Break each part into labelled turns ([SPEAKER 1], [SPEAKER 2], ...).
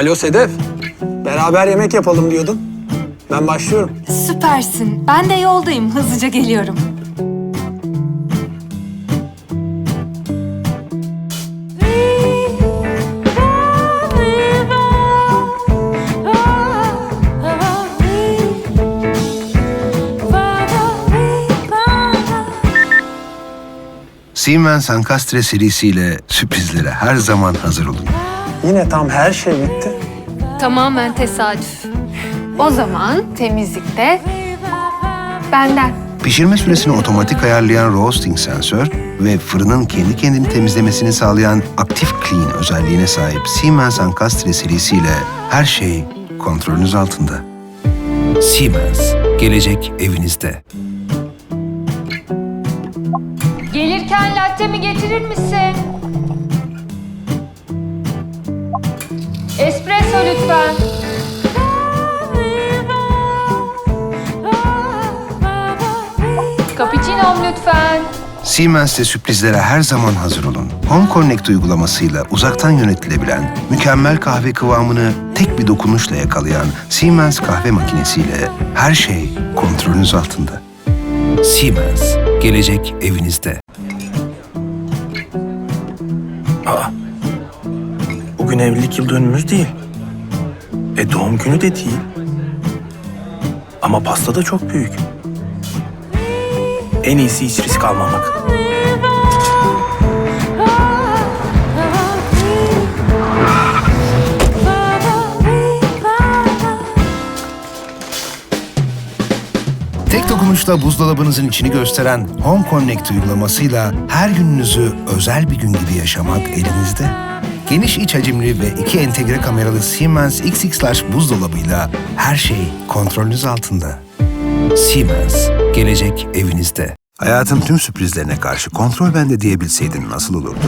[SPEAKER 1] Alo Sedef. Beraber yemek yapalım diyordun. Ben başlıyorum.
[SPEAKER 2] Süpersin. Ben de yoldayım. Hızlıca geliyorum.
[SPEAKER 3] Siemens Ankastre serisiyle sürprizlere her zaman hazır olun.
[SPEAKER 1] Yine tam her şey bitti.
[SPEAKER 2] Tamamen tesadüf. O zaman temizlikte benden.
[SPEAKER 3] Pişirme süresini otomatik ayarlayan roasting sensör ve fırının kendi kendini temizlemesini sağlayan aktif clean özelliğine sahip Siemens Ankastre serisiyle her şey kontrolünüz altında. Siemens, gelecek evinizde.
[SPEAKER 2] Gelirken latte mi getirir misin? Espresso lütfen. Cappuccino lütfen.
[SPEAKER 3] Siemens'te sürprizlere her zaman hazır olun. Home Connect uygulamasıyla uzaktan yönetilebilen, mükemmel kahve kıvamını tek bir dokunuşla yakalayan Siemens kahve makinesiyle her şey kontrolünüz altında. Siemens, gelecek evinizde.
[SPEAKER 4] Bugün evlilik yıl dönümümüz değil. E doğum günü de değil. Ama pasta da çok büyük. En iyisi hiç risk almamak.
[SPEAKER 3] Tek dokunuşla buzdolabınızın içini gösteren Home Connect uygulamasıyla her gününüzü özel bir gün gibi yaşamak elinizde. Geniş iç hacimli ve iki entegre kameralı Siemens XX Large buzdolabıyla her şey kontrolünüz altında. Siemens, gelecek evinizde. Hayatın tüm sürprizlerine karşı kontrol bende diyebilseydin nasıl olurdu?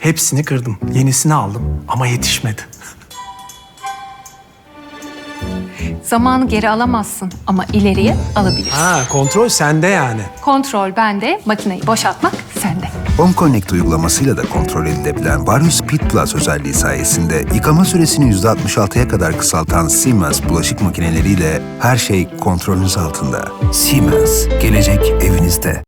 [SPEAKER 4] Hepsini kırdım. Yenisini aldım ama yetişmedi.
[SPEAKER 2] zamanı geri alamazsın ama ileriye alabilirsin.
[SPEAKER 1] Ha kontrol sende yani.
[SPEAKER 2] Kontrol bende, makineyi boşaltmak sende.
[SPEAKER 3] Home Connect uygulamasıyla da kontrol edilebilen Vario Speed Plus özelliği sayesinde yıkama süresini %66'ya kadar kısaltan Siemens bulaşık makineleriyle her şey kontrolünüz altında. Siemens, gelecek evinizde.